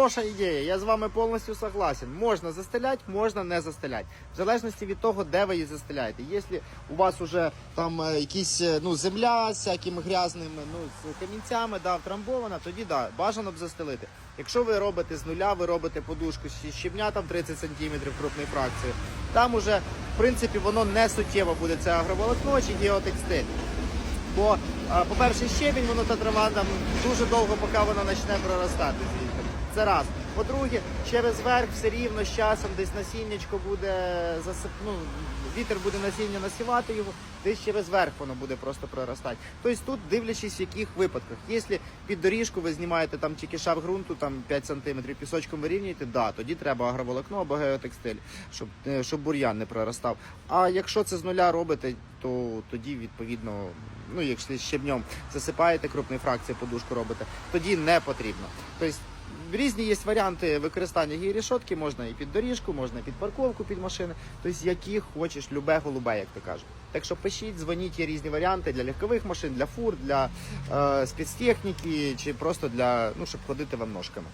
Хороша ідея, я з вами повністю согласен. Можна застеляти, можна не застеляти. В залежності від того, де ви її застеляєте. Якщо у вас вже там е, якісь е, ну, земля з всякими грязними ну, з камінцями да, втрамбована, тоді да, бажано б застелити. Якщо ви робите з нуля, ви робите подушку з щебня там 30 см крупної фракції, там уже в принципі воно не суттєво буде це агроволокно чи геотекстиль. Бо, по-перше, щебінь, воно та трава там дуже довго, поки вона почне проростати звідти. Це раз. По-друге, через верх все рівно з часом десь насіннячко буде засип... ну, вітер буде насіння насівати його, десь через верх воно буде просто проростати. Тобто тут дивлячись, в яких випадках. Якщо під доріжку ви знімаєте там тільки шар ґрунту, там 5 см, пісочком вирівнюєте, да, тоді треба агроволокно або геотекстиль, щоб, е, щоб бур'ян не проростав. А якщо це з нуля робите, то тоді відповідно, ну якщо щебнем засипаєте крупної фракції, подушку робите, тоді не потрібно. Тобто різні є варіанти використання гірішотки, можна і під доріжку, можна і під парковку, під машини, тобто які хочеш, любе голубе, як ти кажеш. Так що пишіть, дзвоніть, є різні варіанти для легкових машин, для фур, для е, спецтехніки чи просто для ну, щоб ходити вам ножками.